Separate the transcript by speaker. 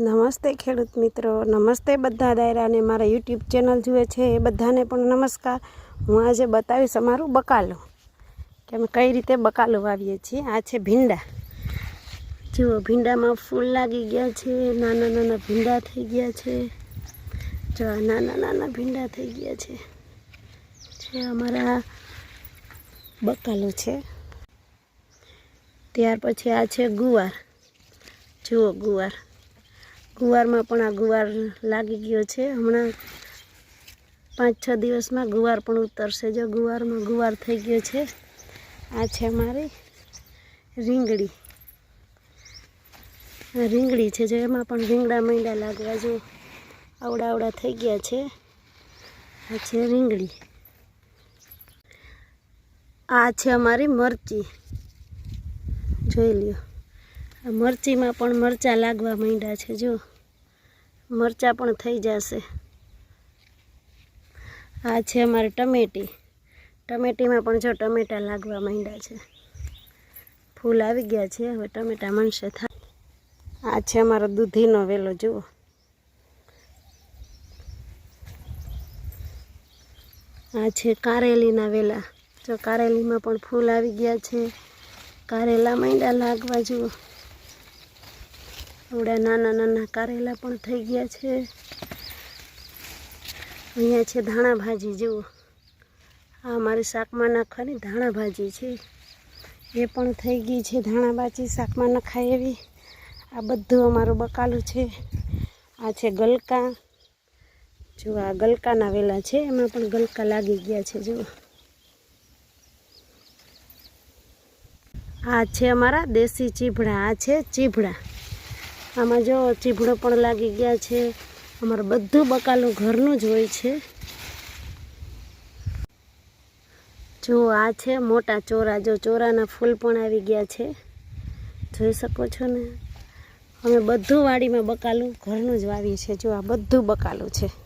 Speaker 1: નમસ્તે ખેડૂત મિત્રો, નમસ્તે બધા દાયરાને. મારા યુટ્યુબ ચેનલ જુએ છે એ બધાને પણ નમસ્કાર. હું આજે બતાવીશ અમારું બકાલું. કે અમે કઈ રીતે બકાલું વાવીએ છીએ. આ છે ભીંડા. જુઓ, ભીંડામાં ફૂલ લાગી ગયા છે. નાના નાના ભીંડા થઈ ગયા છે. જો નાના નાના ભીંડા થઈ ગયા છે. જે અમારા બકાલું છે. ત્યાર પછી આ છે ગુવાર. જુઓ ગુવાર. ગુવારમાં પણ આ ગુવાર લાગી ગયો છે. હમણાં પાંચ, છ દિવસમાં ગુવાર પણ ઉતરશે. જો ગુવારમાં ગુવાર થઈ ગયો છે, આ છે રીંગણી રીંગળી. રીંગણી છે જો એમાં પણ રીંગણા માંડ્યા લાગવા જો આવડા આવડા થઈ ગયા છે. આ છે રીંગણી આ છે અમારી મરચી. જોઈ લ્યો. મરચીમાં પણ મરચાં લાગવા માંડ્યા છે, જો. મરચાં પણ થઈ જશે. આ છે અમારે ટમેટી. ટમેટીમાં પણ જો ટમેટાં લાગવા માંડ્યા છે. ફૂલ આવી ગયા છે, હવે ટમેટાં મણશે થાય આ છે અમારો દૂધીનો વેલો, જુઓ. આ છે કારેલીના વેલા. જો કારેલીમાં પણ ફૂલ આવી ગયા છે. કારેલા માંડ્યા લાગવા, જુઓ. આવડા નાના નાના કારેલા પણ થઈ ગયા છે. અહીંયા છે ધાણા ભાજી, જુઓ. આ મારી શાકમાં નાખવાની ધાણા ભાજી છે. એ પણ થઈ ગઈ છે ધાણા ભાજી, શાકમાં નખાય એવી. આ બધું અમારું બકાલું છે. આ છે ગલકા. જો આ ગલકાના વેલા છે. એમાં પણ ગલકા લાગી ગયા છે, જુઓ. આ છે અમારા દેશી ચીભડા, આ છે ચીભડા. આમાં જો ચીભડો પણ લાગી ગયા છે. અમારું બધું બકાલું ઘરનું જ હોય છે. જો આ છે મોટા ચોરા, જો ચોરાના ફૂલ પણ આવી ગયા છે. જોઈ શકો છો ને? અમે બધું વાડીમાં બકાલું ઘરનું જ વાવીએ છીએ. જો આ બધું બકાલું છે.